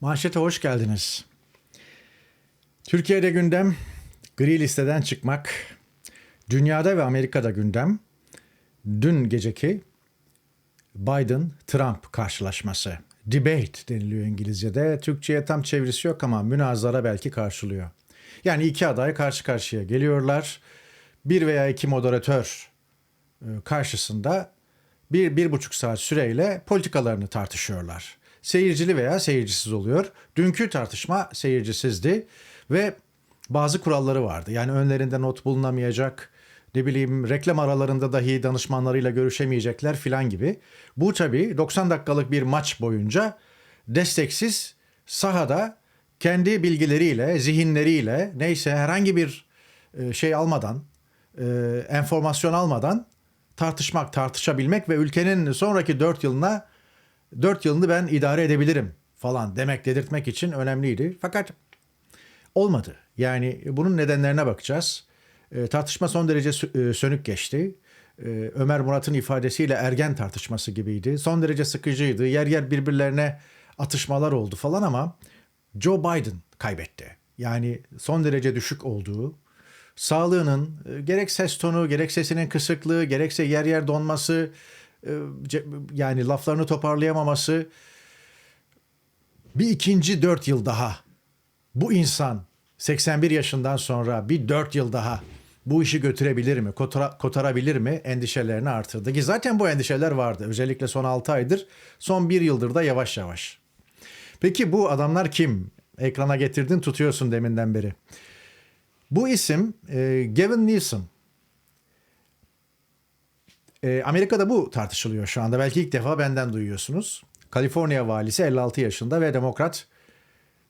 Manşete hoş geldiniz. Türkiye'de gündem gri listeden çıkmak, dünyada ve Amerika'da gündem dün geceki Biden-Trump karşılaşması. Debate deniliyor İngilizce'de. Türkçe'ye tam çevirisi yok ama münazara belki karşılıyor. Yani iki aday karşı karşıya geliyorlar. Bir veya iki moderatör e, karşısında bir, bir buçuk saat süreyle politikalarını tartışıyorlar. Seyircili veya seyircisiz oluyor. Dünkü tartışma seyircisizdi ve bazı kuralları vardı. Yani önlerinde not bulunamayacak, ne bileyim reklam aralarında dahi danışmanlarıyla görüşemeyecekler filan gibi. Bu tabii 90 dakikalık bir maç boyunca desteksiz sahada kendi bilgileriyle, zihinleriyle neyse herhangi bir e, şey almadan, e, enformasyon almadan tartışmak, tartışabilmek ve ülkenin sonraki 4 yılına 4 yılını ben idare edebilirim falan demek dedirtmek için önemliydi. Fakat olmadı. Yani bunun nedenlerine bakacağız. E, tartışma son derece e, sönük geçti. E, Ömer Murat'ın ifadesiyle ergen tartışması gibiydi. Son derece sıkıcıydı. Yer yer birbirlerine atışmalar oldu falan ama Joe Biden kaybetti. Yani son derece düşük olduğu, sağlığının e, gerek ses tonu, gerek sesinin kısıklığı, gerekse yer yer donması, yani laflarını toparlayamaması bir ikinci dört yıl daha bu insan 81 yaşından sonra bir 4 yıl daha bu işi götürebilir mi, kotara- kotarabilir mi endişelerini artırdı. Ki zaten bu endişeler vardı. Özellikle son 6 aydır, son 1 yıldır da yavaş yavaş. Peki bu adamlar kim? Ekrana getirdin tutuyorsun deminden beri. Bu isim e, Gavin Newsom. E, Amerika'da bu tartışılıyor şu anda. Belki ilk defa benden duyuyorsunuz. Kaliforniya valisi 56 yaşında ve demokrat.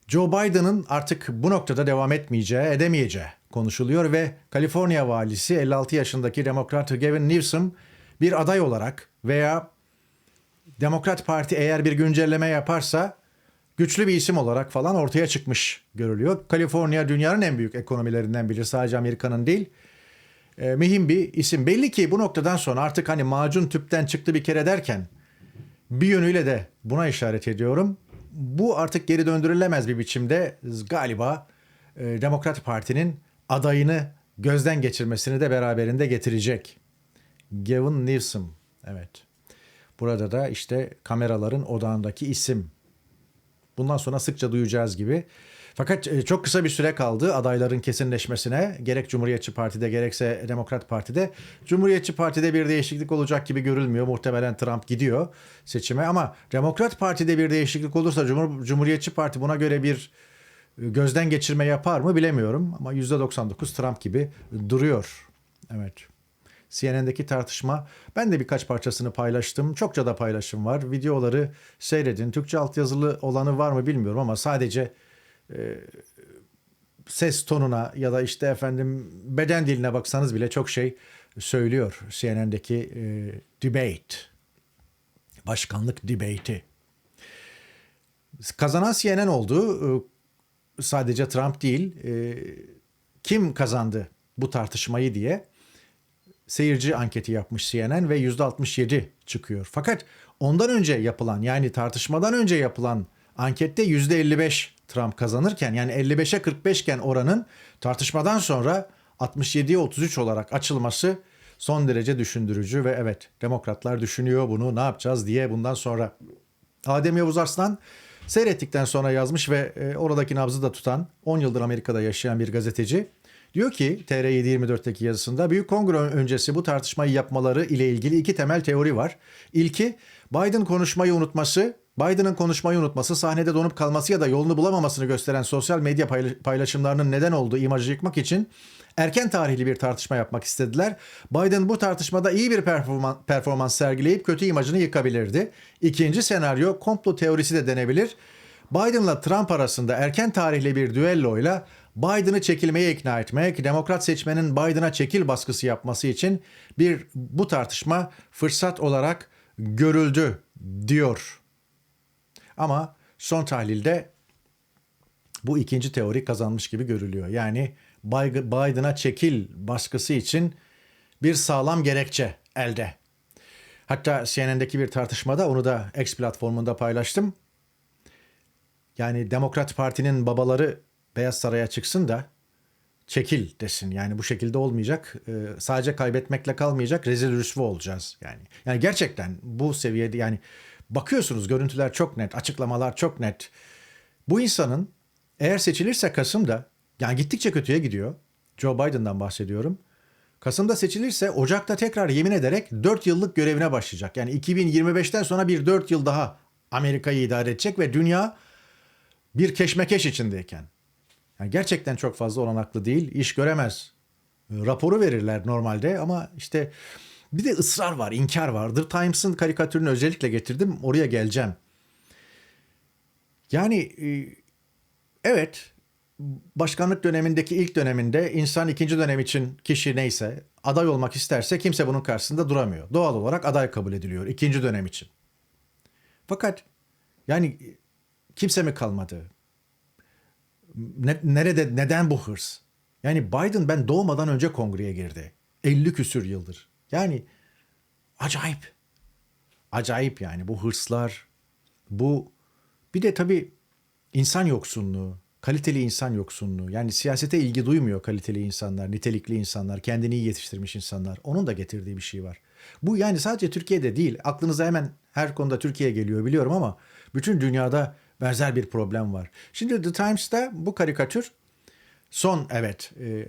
Joe Biden'ın artık bu noktada devam etmeyeceği, edemeyeceği konuşuluyor ve Kaliforniya valisi 56 yaşındaki demokrat Gavin Newsom bir aday olarak veya Demokrat Parti eğer bir güncelleme yaparsa güçlü bir isim olarak falan ortaya çıkmış görülüyor. Kaliforniya dünyanın en büyük ekonomilerinden biri sadece Amerika'nın değil. E, mühim bir isim. Belli ki bu noktadan sonra artık hani macun tüpten çıktı bir kere derken bir yönüyle de buna işaret ediyorum. Bu artık geri döndürülemez bir biçimde galiba e, Demokrat Parti'nin adayını gözden geçirmesini de beraberinde getirecek. Gavin Newsom. Evet. Burada da işte kameraların odağındaki isim. Bundan sonra sıkça duyacağız gibi. Fakat e, çok kısa bir süre kaldı adayların kesinleşmesine. Gerek Cumhuriyetçi Parti'de gerekse Demokrat Parti'de. Cumhuriyetçi Parti'de bir değişiklik olacak gibi görülmüyor. Muhtemelen Trump gidiyor seçime ama Demokrat Parti'de bir değişiklik olursa Cumhur, Cumhuriyetçi Parti buna göre bir e, gözden geçirme yapar mı bilemiyorum. Ama %99 Trump gibi duruyor. Evet. CNN'deki tartışma. Ben de birkaç parçasını paylaştım. Çokça da paylaşım var. Videoları seyredin. Türkçe altyazılı olanı var mı bilmiyorum ama sadece e, ses tonuna ya da işte efendim beden diline baksanız bile çok şey söylüyor CNN'deki e, debate. Başkanlık debate'i. Kazanan CNN oldu. E, Sadece Trump değil. e, kim kazandı bu tartışmayı diye seyirci anketi yapmış CNN ve %67 çıkıyor. Fakat ondan önce yapılan yani tartışmadan önce yapılan ankette %55 Trump kazanırken yani 55'e 45 iken oranın tartışmadan sonra 67'ye 33 olarak açılması son derece düşündürücü ve evet demokratlar düşünüyor bunu ne yapacağız diye bundan sonra Adem Yavuz Arslan seyrettikten sonra yazmış ve e, oradaki nabzı da tutan 10 yıldır Amerika'da yaşayan bir gazeteci diyor ki TR724'teki yazısında Büyük Kongre öncesi bu tartışmayı yapmaları ile ilgili iki temel teori var. İlki Biden konuşmayı unutması, Biden'ın konuşmayı unutması, sahnede donup kalması ya da yolunu bulamamasını gösteren sosyal medya payla- paylaşımlarının neden olduğu imajı yıkmak için erken tarihli bir tartışma yapmak istediler. Biden bu tartışmada iyi bir performan- performans sergileyip kötü imajını yıkabilirdi. İkinci senaryo komplo teorisi de denebilir. Biden'la Trump arasında erken tarihli bir düelloyla Biden'ı çekilmeye ikna etmek, demokrat seçmenin Biden'a çekil baskısı yapması için bir bu tartışma fırsat olarak görüldü diyor. Ama son tahlilde bu ikinci teori kazanmış gibi görülüyor. Yani Biden'a çekil baskısı için bir sağlam gerekçe elde. Hatta CNN'deki bir tartışmada onu da X platformunda paylaştım. Yani Demokrat Parti'nin babaları Beyaz Saray'a çıksın da çekil desin. Yani bu şekilde olmayacak. Ee, sadece kaybetmekle kalmayacak. Rezil rüsva olacağız yani. Yani gerçekten bu seviyede yani bakıyorsunuz görüntüler çok net, açıklamalar çok net. Bu insanın eğer seçilirse Kasım'da yani gittikçe kötüye gidiyor. Joe Biden'dan bahsediyorum. Kasım'da seçilirse Ocak'ta tekrar yemin ederek 4 yıllık görevine başlayacak. Yani 2025'ten sonra bir 4 yıl daha Amerika'yı idare edecek ve dünya bir keşmekeş içindeyken. Yani gerçekten çok fazla olanaklı değil, iş göremez. Raporu verirler normalde ama işte bir de ısrar var, inkar var. The Times'ın karikatürünü özellikle getirdim, oraya geleceğim. Yani e, evet başkanlık dönemindeki ilk döneminde insan ikinci dönem için kişi neyse aday olmak isterse kimse bunun karşısında duramıyor. Doğal olarak aday kabul ediliyor ikinci dönem için. Fakat yani kimse mi kalmadı? Ne- nerede neden bu hırs? Yani Biden ben doğmadan önce kongreye girdi. 50 küsür yıldır. Yani acayip. Acayip yani bu hırslar, bu bir de tabii insan yoksunluğu, kaliteli insan yoksunluğu. Yani siyasete ilgi duymuyor kaliteli insanlar, nitelikli insanlar, kendini iyi yetiştirmiş insanlar. Onun da getirdiği bir şey var. Bu yani sadece Türkiye'de değil. Aklınıza hemen her konuda Türkiye geliyor biliyorum ama bütün dünyada benzer bir problem var. Şimdi The Times'ta bu karikatür son evet e,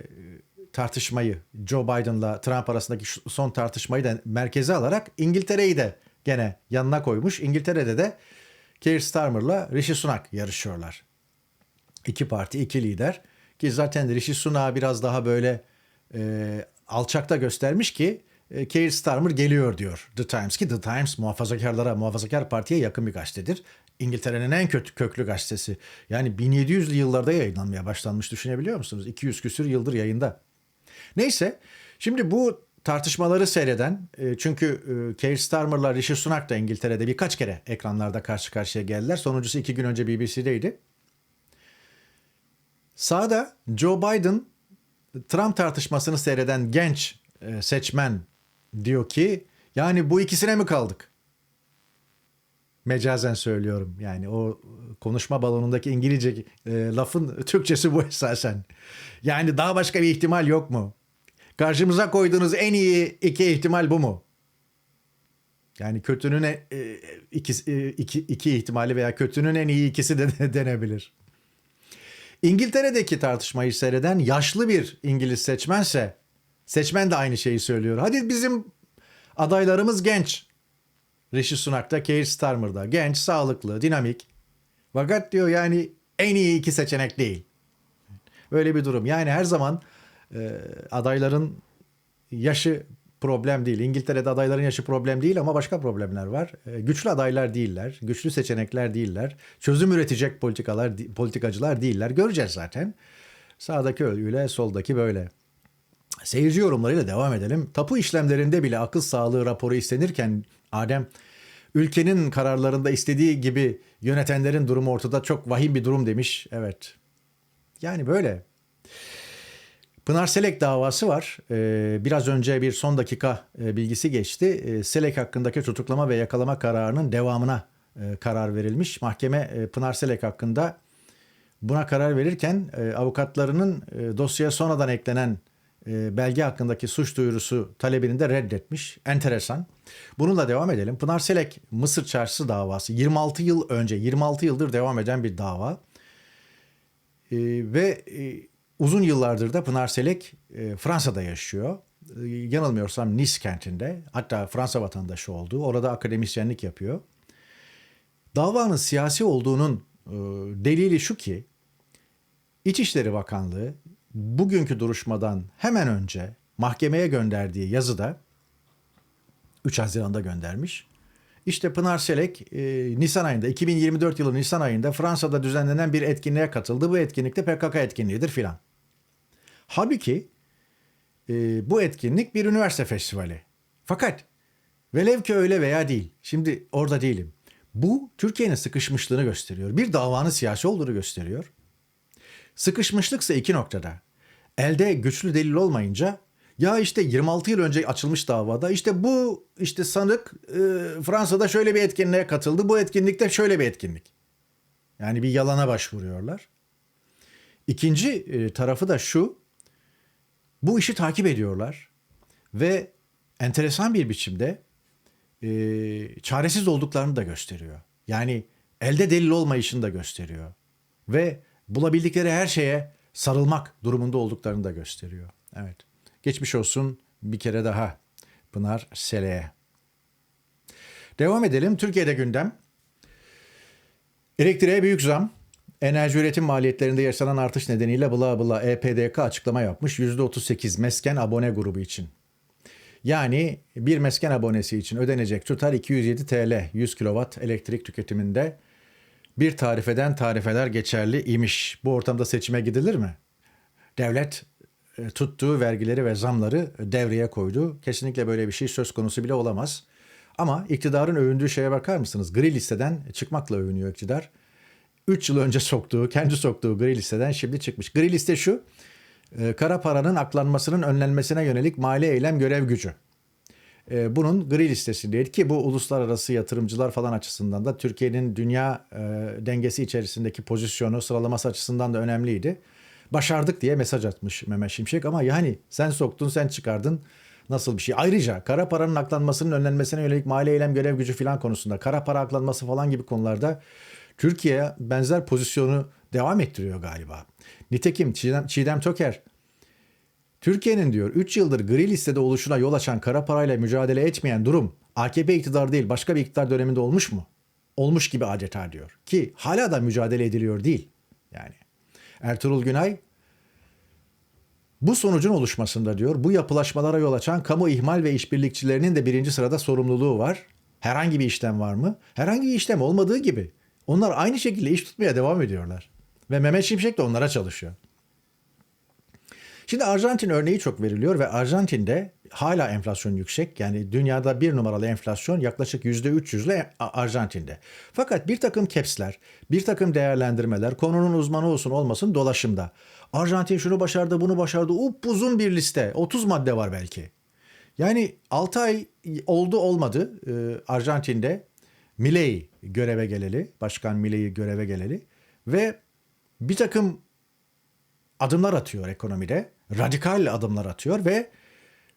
tartışmayı Joe Biden'la Trump arasındaki son tartışmayı da merkeze alarak İngiltere'yi de gene yanına koymuş. İngiltere'de de Keir Starmer'la Rishi Sunak yarışıyorlar. İki parti, iki lider. Ki zaten Rishi Sunak'ı biraz daha böyle e, alçakta göstermiş ki e, Keir Starmer geliyor diyor The Times ki The Times muhafazakarlara, muhafazakar partiye yakın bir gazetedir. İngiltere'nin en kötü köklü gazetesi. Yani 1700'lü yıllarda yayınlanmaya başlanmış düşünebiliyor musunuz? 200 küsür yıldır yayında. Neyse şimdi bu tartışmaları seyreden e, çünkü e, Keir Starmer'la Rishi Sunak da İngiltere'de birkaç kere ekranlarda karşı karşıya geldiler. Sonuncusu iki gün önce BBC'deydi. Sağda Joe Biden Trump tartışmasını seyreden genç e, seçmen diyor ki yani bu ikisine mi kaldık? Mecazen söylüyorum yani o konuşma balonundaki İngilizce e, lafın Türkçesi bu esasen. Yani daha başka bir ihtimal yok mu? Karşımıza koyduğunuz en iyi iki ihtimal bu mu? Yani kötünün e, e, iki, e, iki, iki ihtimali veya kötünün en iyi ikisi de denebilir. İngiltere'deki tartışmayı seyreden yaşlı bir İngiliz seçmense seçmen de aynı şeyi söylüyor. Hadi bizim adaylarımız genç. Rishi Sunak'ta, Keir Starmer'da. Genç, sağlıklı, dinamik. Fakat diyor yani en iyi iki seçenek değil. Böyle bir durum. Yani her zaman e, adayların yaşı problem değil. İngiltere'de adayların yaşı problem değil ama başka problemler var. E, güçlü adaylar değiller, güçlü seçenekler değiller, çözüm üretecek politikalar politikacılar değiller. Göreceğiz zaten. Sağdaki öyle, soldaki böyle. Seyirci yorumlarıyla devam edelim. Tapu işlemlerinde bile akıl sağlığı raporu istenirken Adem ülkenin kararlarında istediği gibi yönetenlerin durumu ortada çok vahim bir durum demiş. Evet. Yani böyle. Pınar Selek davası var. Ee, biraz önce bir son dakika e, bilgisi geçti. Ee, Selek hakkındaki tutuklama ve yakalama kararının devamına e, karar verilmiş. Mahkeme e, Pınar Selek hakkında buna karar verirken avukatlarının dosyaya sonradan eklenen belge hakkındaki suç duyurusu talebini de reddetmiş. Enteresan. Bununla devam edelim. Pınar Selek Mısır Çarşısı davası 26 yıl önce 26 yıldır devam eden bir dava. E, ve uzun yıllardır da Pınar Selek e, Fransa'da yaşıyor. E, yanılmıyorsam Nice kentinde. Hatta Fransa vatandaşı olduğu. Orada akademisyenlik yapıyor. Davanın siyasi olduğunun e, delili şu ki İçişleri Bakanlığı bugünkü duruşmadan hemen önce mahkemeye gönderdiği yazıda 3 Haziran'da göndermiş. İşte Pınar Selek e, Nisan ayında 2024 yılı Nisan ayında Fransa'da düzenlenen bir etkinliğe katıldı. Bu etkinlikte PKK etkinliğidir filan. Halbuki e, bu etkinlik bir üniversite festivali. Fakat velev ki öyle veya değil. Şimdi orada değilim. Bu Türkiye'nin sıkışmışlığını gösteriyor. Bir davanın siyasi olduğunu gösteriyor. Sıkışmışlıksa iki noktada. Elde güçlü delil olmayınca ya işte 26 yıl önce açılmış davada işte bu işte sanık e, Fransa'da şöyle bir etkinliğe katıldı. Bu etkinlikte şöyle bir etkinlik. Yani bir yalana başvuruyorlar. İkinci e, tarafı da şu. Bu işi takip ediyorlar ve enteresan bir biçimde e, çaresiz olduklarını da gösteriyor. Yani elde delil olmayışını da gösteriyor. Ve bulabildikleri her şeye sarılmak durumunda olduklarını da gösteriyor. Evet. Geçmiş olsun bir kere daha Pınar Sele'ye. Devam edelim. Türkiye'de gündem. Elektriğe büyük zam. Enerji üretim maliyetlerinde yaşanan artış nedeniyle bla bla EPDK açıklama yapmış. %38 mesken abone grubu için. Yani bir mesken abonesi için ödenecek tutar 207 TL 100 kW elektrik tüketiminde bir tarifeden tarifeler geçerli imiş. Bu ortamda seçime gidilir mi? Devlet e, tuttuğu vergileri ve zamları devreye koydu. Kesinlikle böyle bir şey söz konusu bile olamaz. Ama iktidarın övündüğü şeye bakar mısınız? Gri listeden çıkmakla övünüyor iktidar. 3 yıl önce soktuğu, kendi soktuğu gri listeden şimdi çıkmış. Gri liste şu, e, kara paranın aklanmasının önlenmesine yönelik mali eylem görev gücü. E, bunun gri listesindeydi ki bu uluslararası yatırımcılar falan açısından da Türkiye'nin dünya e, dengesi içerisindeki pozisyonu sıralaması açısından da önemliydi. Başardık diye mesaj atmış Mehmet Şimşek ama yani sen soktun sen çıkardın nasıl bir şey. Ayrıca kara paranın aklanmasının önlenmesine yönelik mali eylem görev gücü falan konusunda kara para aklanması falan gibi konularda Türkiye benzer pozisyonu devam ettiriyor galiba. Nitekim Çiğdem, Çiğdem Toker Türkiye'nin diyor 3 yıldır gri listede oluşuna yol açan kara parayla mücadele etmeyen durum AKP iktidar değil başka bir iktidar döneminde olmuş mu? Olmuş gibi adeta diyor. Ki hala da mücadele ediliyor değil. Yani Ertuğrul Günay bu sonucun oluşmasında diyor bu yapılaşmalara yol açan kamu ihmal ve işbirlikçilerinin de birinci sırada sorumluluğu var. Herhangi bir işlem var mı? Herhangi bir işlem olmadığı gibi onlar aynı şekilde iş tutmaya devam ediyorlar. Ve Mehmet Şimşek de onlara çalışıyor. Şimdi Arjantin örneği çok veriliyor ve Arjantin'de hala enflasyon yüksek. Yani dünyada bir numaralı enflasyon yaklaşık %300 ile Arjantin'de. Fakat bir takım caps'ler, bir takım değerlendirmeler konunun uzmanı olsun olmasın dolaşımda. Arjantin şunu başardı, bunu başardı. Upuzun bir liste. 30 madde var belki. Yani 6 ay oldu olmadı e, Arjantin'de Milei göreve geleli, Başkan Milei göreve geleli ve bir takım adımlar atıyor ekonomide. Radikal adımlar atıyor ve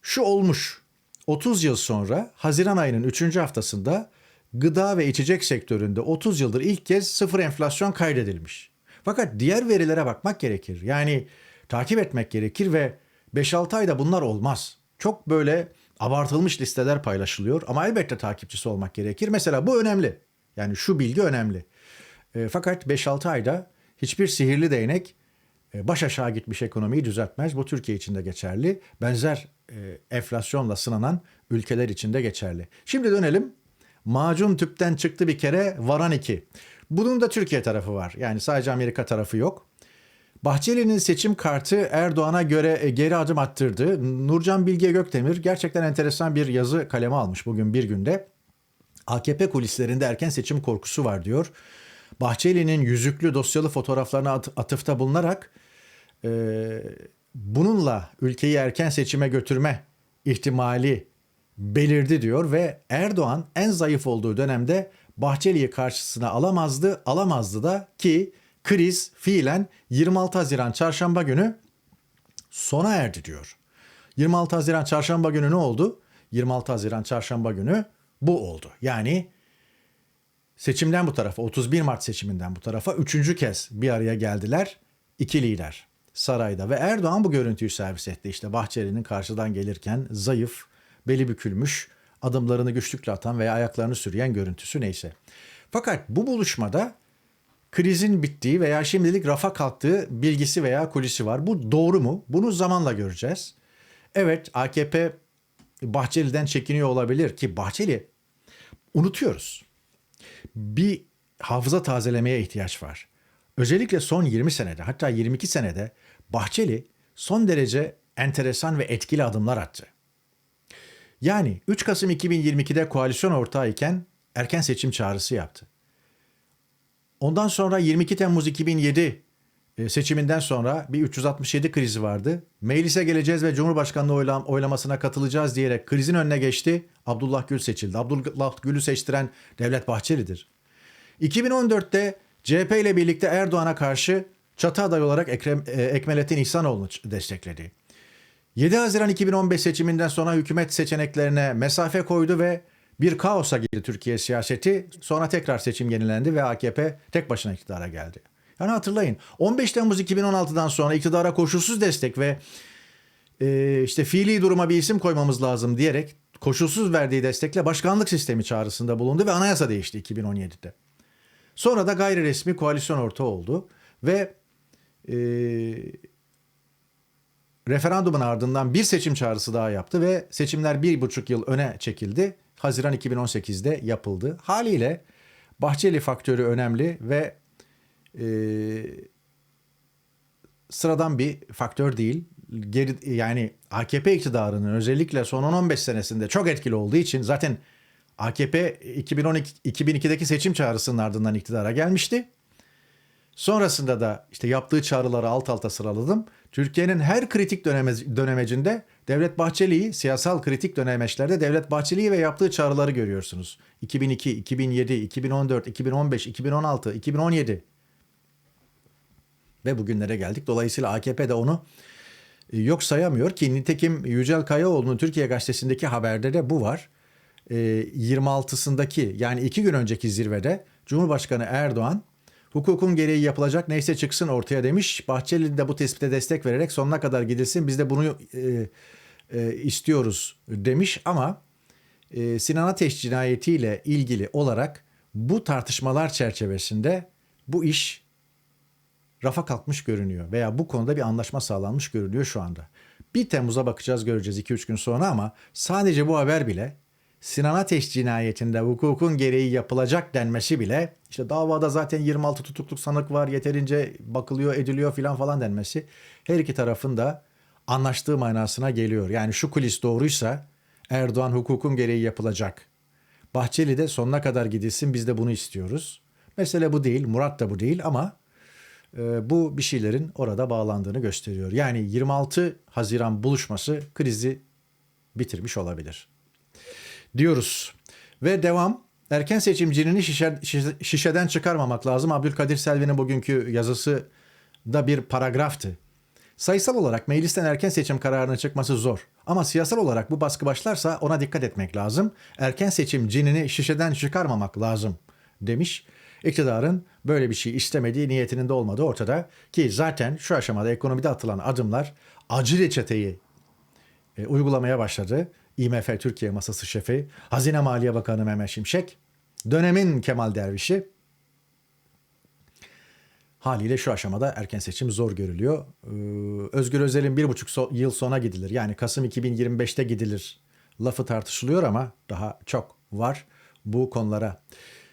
şu olmuş. 30 yıl sonra Haziran ayının 3. haftasında gıda ve içecek sektöründe 30 yıldır ilk kez sıfır enflasyon kaydedilmiş. Fakat diğer verilere bakmak gerekir. Yani takip etmek gerekir ve 5-6 ayda bunlar olmaz. Çok böyle abartılmış listeler paylaşılıyor ama elbette takipçisi olmak gerekir. Mesela bu önemli. Yani şu bilgi önemli. E, fakat 5-6 ayda hiçbir sihirli değnek e, baş aşağı gitmiş ekonomiyi düzeltmez. Bu Türkiye için de geçerli. Benzer e, enflasyonla sınanan ülkeler için de geçerli. Şimdi dönelim. Macun tüpten çıktı bir kere varan iki. Bunun da Türkiye tarafı var. Yani sadece Amerika tarafı yok. Bahçeli'nin seçim kartı Erdoğan'a göre e, geri adım attırdı. Nurcan Bilge Gökdemir gerçekten enteresan bir yazı kaleme almış bugün bir günde. AKP kulislerinde erken seçim korkusu var diyor. Bahçeli'nin yüzüklü dosyalı fotoğraflarına atıfta bulunarak e, bununla ülkeyi erken seçime götürme ihtimali belirdi diyor ve Erdoğan en zayıf olduğu dönemde Bahçeli'yi karşısına alamazdı, alamazdı da ki kriz fiilen 26 Haziran çarşamba günü sona erdi diyor. 26 Haziran çarşamba günü ne oldu? 26 Haziran çarşamba günü bu oldu. Yani seçimden bu tarafa 31 Mart seçiminden bu tarafa üçüncü kez bir araya geldiler iki lider sarayda ve Erdoğan bu görüntüyü servis etti. İşte Bahçeli'nin karşıdan gelirken zayıf, beli bükülmüş, adımlarını güçlükle atan veya ayaklarını sürüyen görüntüsü neyse. Fakat bu buluşmada krizin bittiği veya şimdilik rafa kalktığı bilgisi veya kulisi var. Bu doğru mu? Bunu zamanla göreceğiz. Evet AKP Bahçeli'den çekiniyor olabilir ki Bahçeli unutuyoruz. Bir hafıza tazelemeye ihtiyaç var. Özellikle son 20 senede hatta 22 senede Bahçeli son derece enteresan ve etkili adımlar attı. Yani 3 Kasım 2022'de koalisyon ortağı iken erken seçim çağrısı yaptı. Ondan sonra 22 Temmuz 2007 e, seçiminden sonra bir 367 krizi vardı. Meclise geleceğiz ve Cumhurbaşkanlığı oylam oylamasına katılacağız diyerek krizin önüne geçti. Abdullah Gül seçildi. Abdullah Gül'ü seçtiren Devlet Bahçeli'dir. 2014'te CHP ile birlikte Erdoğan'a karşı çatı aday olarak Ekrem, e, Ekmelettin İhsanoğlu'nu destekledi. 7 Haziran 2015 seçiminden sonra hükümet seçeneklerine mesafe koydu ve bir kaosa girdi Türkiye siyaseti. Sonra tekrar seçim yenilendi ve AKP tek başına iktidara geldi. Yani hatırlayın 15 Temmuz 2016'dan sonra iktidara koşulsuz destek ve e, işte fiili duruma bir isim koymamız lazım diyerek koşulsuz verdiği destekle başkanlık sistemi çağrısında bulundu ve anayasa değişti 2017'de. Sonra da gayri resmi koalisyon ortağı oldu ve e, referandumun ardından bir seçim çağrısı daha yaptı ve seçimler bir buçuk yıl öne çekildi. Haziran 2018'de yapıldı. Haliyle Bahçeli faktörü önemli ve e, sıradan bir faktör değil. Geri, yani AKP iktidarının özellikle son 10-15 senesinde çok etkili olduğu için zaten AKP 2012 2002'deki seçim çağrısının ardından iktidara gelmişti. Sonrasında da işte yaptığı çağrıları alt alta sıraladım. Türkiye'nin her kritik döneme, dönemecinde Devlet Bahçeli'yi, siyasal kritik dönemeçlerde Devlet Bahçeli'yi ve yaptığı çağrıları görüyorsunuz. 2002, 2007, 2014, 2015, 2016, 2017 ve bugünlere geldik. Dolayısıyla AKP de onu e, yok sayamıyor ki nitekim Yücel Kayaoğlu'nun Türkiye Gazetesi'ndeki haberde de bu var. E, 26'sındaki yani iki gün önceki zirvede Cumhurbaşkanı Erdoğan hukukun gereği yapılacak neyse çıksın ortaya demiş. Bahçeli de bu tespite destek vererek sonuna kadar gidilsin biz de bunu e, e, istiyoruz demiş ama e, Sinan Ateş cinayetiyle ilgili olarak bu tartışmalar çerçevesinde bu iş rafa kalkmış görünüyor veya bu konuda bir anlaşma sağlanmış görünüyor şu anda. 1 Temmuz'a bakacağız göreceğiz 2-3 gün sonra ama sadece bu haber bile Sinan Ateş cinayetinde hukukun gereği yapılacak denmesi bile işte davada zaten 26 tutukluk sanık var yeterince bakılıyor ediliyor filan falan denmesi her iki tarafın da anlaştığı manasına geliyor. Yani şu kulis doğruysa Erdoğan hukukun gereği yapılacak. Bahçeli de sonuna kadar gidilsin biz de bunu istiyoruz. Mesele bu değil Murat da bu değil ama e, bu bir şeylerin orada bağlandığını gösteriyor. Yani 26 Haziran buluşması krizi bitirmiş olabilir. Diyoruz. Ve devam. Erken seçimcinin şişe, şişe, şişeden çıkarmamak lazım. Abdülkadir Selvi'nin bugünkü yazısı da bir paragraftı. Sayısal olarak meclisten erken seçim kararının çıkması zor. Ama siyasal olarak bu baskı başlarsa ona dikkat etmek lazım. Erken seçim cinini şişeden çıkarmamak lazım demiş. İktidarın böyle bir şey istemediği niyetinin de olmadığı ortada ki zaten şu aşamada ekonomide atılan adımlar acil reçeteyi e, uygulamaya başladı. IMF Türkiye Masası Şefi, Hazine Maliye Bakanı Mehmet Şimşek, dönemin Kemal Derviş'i haliyle şu aşamada erken seçim zor görülüyor. Ee, Özgür Özel'in bir buçuk so- yıl sonra gidilir. Yani Kasım 2025'te gidilir. Lafı tartışılıyor ama daha çok var bu konulara.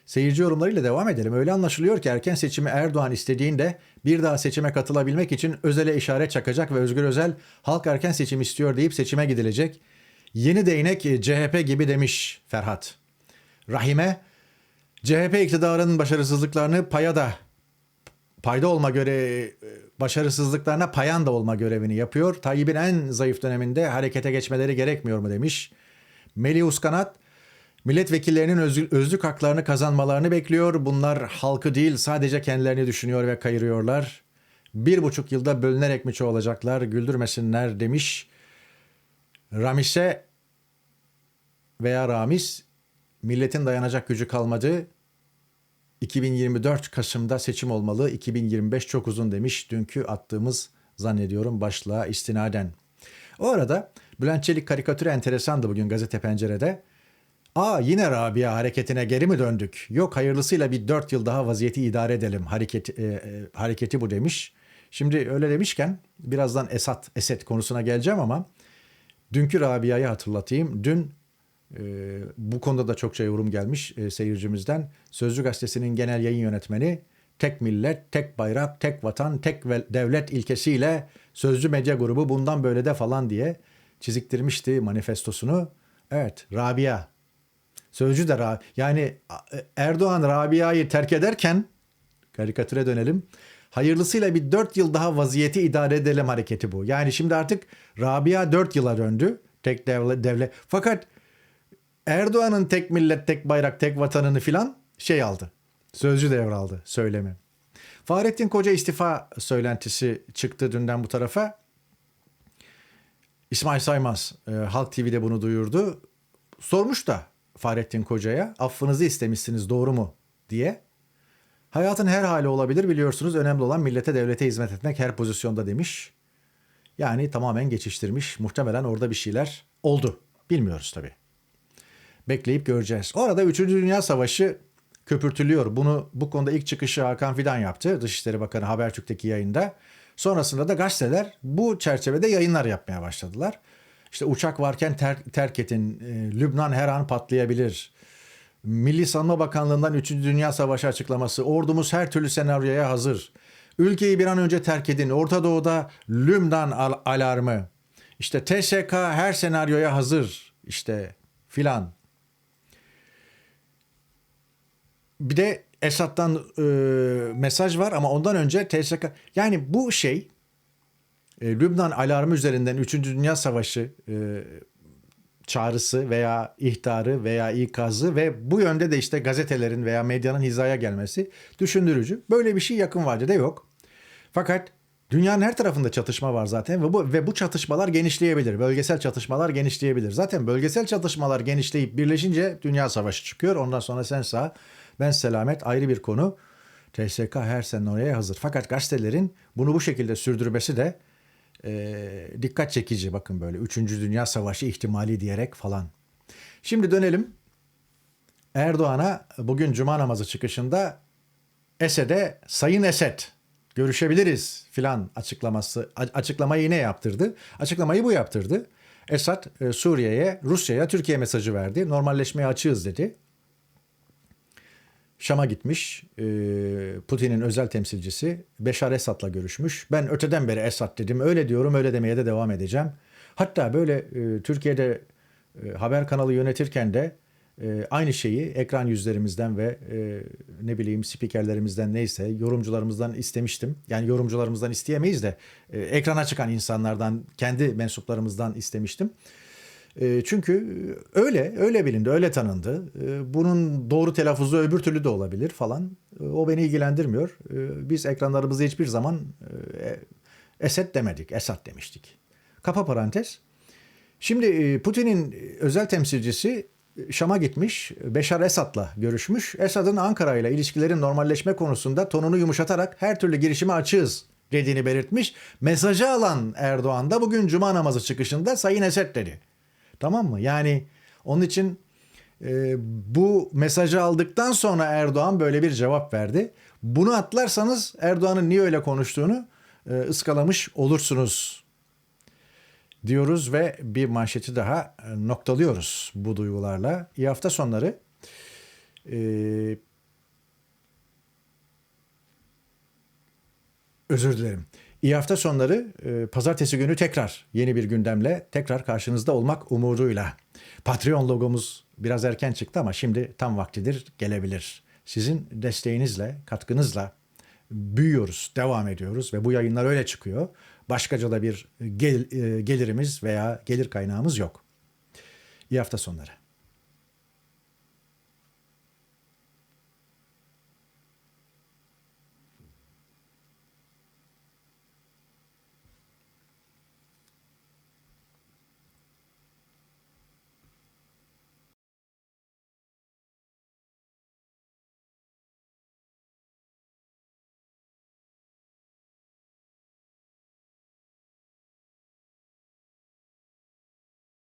Seyirci yorumlarıyla devam edelim. Öyle anlaşılıyor ki erken seçimi Erdoğan istediğinde bir daha seçime katılabilmek için Özel'e işaret çakacak ve Özgür Özel halk erken seçim istiyor deyip seçime gidilecek. Yeni değnek e, CHP gibi demiş Ferhat. Rahime, CHP iktidarının başarısızlıklarını paya da payda olma göre başarısızlıklarına payan da olma görevini yapıyor. Tayyip'in en zayıf döneminde harekete geçmeleri gerekmiyor mu demiş. Melih Uskanat, milletvekillerinin özlü- özlük haklarını kazanmalarını bekliyor. Bunlar halkı değil sadece kendilerini düşünüyor ve kayırıyorlar. Bir buçuk yılda bölünerek mi çoğalacaklar güldürmesinler demiş. Ramis'e veya Ramiz milletin dayanacak gücü kalmadı. 2024 Kasım'da seçim olmalı. 2025 çok uzun demiş dünkü attığımız zannediyorum başlığa istinaden. O arada Bülent Çelik karikatürü enteresandı bugün gazete pencerede. Aa yine Rabia hareketine geri mi döndük? Yok hayırlısıyla bir dört yıl daha vaziyeti idare edelim. Hareket, e, e, hareketi bu demiş. Şimdi öyle demişken birazdan Esat, Esed konusuna geleceğim ama dünkü Rabia'yı hatırlatayım. Dün e, bu konuda da çokça yorum gelmiş e, seyircimizden. Sözcü Gazetesi'nin genel yayın yönetmeni tek millet, tek bayrak, tek vatan, tek devlet ilkesiyle Sözcü Medya Grubu bundan böyle de falan diye çiziktirmişti manifestosunu. Evet, Rabia. Sözcü de Ra- yani e, Erdoğan Rabia'yı terk ederken karikatüre dönelim. Hayırlısıyla bir 4 yıl daha vaziyeti idare edelim hareketi bu. Yani şimdi artık Rabia 4 yıla döndü. Tek devlet, devlet. Fakat Erdoğan'ın tek millet, tek bayrak, tek vatanını filan şey aldı. Sözcü devraldı söylemi. Fahrettin Koca istifa söylentisi çıktı dünden bu tarafa. İsmail Saymaz e, Halk TV'de bunu duyurdu. Sormuş da Fahrettin Koca'ya affınızı istemişsiniz doğru mu diye. Hayatın her hali olabilir biliyorsunuz. Önemli olan millete devlete hizmet etmek her pozisyonda demiş. Yani tamamen geçiştirmiş. Muhtemelen orada bir şeyler oldu. Bilmiyoruz tabii. Bekleyip göreceğiz. Orada 3. Dünya Savaşı köpürtülüyor. Bunu bu konuda ilk çıkışı Hakan Fidan yaptı. Dışişleri Bakanı Habertürk'teki yayında. Sonrasında da gazeteler bu çerçevede yayınlar yapmaya başladılar. İşte uçak varken ter- terk edin, e, Lübnan her an patlayabilir. Milli Savunma Bakanlığı'ndan 3. Dünya Savaşı açıklaması, ordumuz her türlü senaryoya hazır. Ülkeyi bir an önce terk edin, Orta Doğu'da Lübnan al- alarmı. İşte TSK her senaryoya hazır. İşte filan. Bir de Esad'dan e, mesaj var ama ondan önce TSK yani bu şey e, Lübnan alarmı üzerinden 3. Dünya Savaşı e, çağrısı veya ihtarı veya ikazı ve bu yönde de işte gazetelerin veya medyanın hizaya gelmesi düşündürücü. Böyle bir şey yakın vadede yok. Fakat dünyanın her tarafında çatışma var zaten ve bu ve bu çatışmalar genişleyebilir. Bölgesel çatışmalar genişleyebilir. Zaten bölgesel çatışmalar genişleyip birleşince dünya savaşı çıkıyor. Ondan sonra sen sağ, ben selamet ayrı bir konu. TSK her sene oraya hazır. Fakat gazetelerin bunu bu şekilde sürdürmesi de e, dikkat çekici. Bakın böyle 3. Dünya Savaşı ihtimali diyerek falan. Şimdi dönelim Erdoğan'a bugün cuma namazı çıkışında Esed'e Sayın Esed görüşebiliriz filan açıklaması açıklamayı ne yaptırdı? Açıklamayı bu yaptırdı. Esad e, Suriye'ye, Rusya'ya Türkiye mesajı verdi. Normalleşmeye açığız dedi. Şam'a gitmiş. e, Putin'in özel temsilcisi Beşar Esad'la görüşmüş. Ben öteden beri Esad dedim. Öyle diyorum, öyle demeye de devam edeceğim. Hatta böyle e, Türkiye'de e, haber kanalı yönetirken de aynı şeyi ekran yüzlerimizden ve ne bileyim spikerlerimizden neyse yorumcularımızdan istemiştim. Yani yorumcularımızdan isteyemeyiz de ekrana çıkan insanlardan kendi mensuplarımızdan istemiştim. E, çünkü öyle, öyle bilindi, öyle tanındı. E, bunun doğru telaffuzu öbür türlü de olabilir falan. E, o beni ilgilendirmiyor. E, biz ekranlarımızda hiçbir zaman e, Esed demedik, Esad demiştik. Kapa parantez. Şimdi e, Putin'in özel temsilcisi Şam'a gitmiş, Beşar Esad'la görüşmüş. Esad'ın Ankara ile ilişkilerin normalleşme konusunda tonunu yumuşatarak her türlü girişime açığız dediğini belirtmiş. Mesajı alan Erdoğan da bugün cuma namazı çıkışında Sayın Esed dedi. Tamam mı? Yani onun için e, bu mesajı aldıktan sonra Erdoğan böyle bir cevap verdi. Bunu atlarsanız Erdoğan'ın niye öyle konuştuğunu e, ıskalamış olursunuz diyoruz ve bir manşeti daha e, noktalıyoruz bu duygularla. İyi hafta sonları. Ee, özür dilerim. İyi hafta sonları. Ee, pazartesi günü tekrar yeni bir gündemle tekrar karşınızda olmak umuduyla. Patreon logomuz biraz erken çıktı ama şimdi tam vaktidir gelebilir. Sizin desteğinizle, katkınızla büyüyoruz, devam ediyoruz ve bu yayınlar öyle çıkıyor. Başkaca da bir gel- e, gelirimiz veya gelir kaynağımız yok. İyi hafta sonları.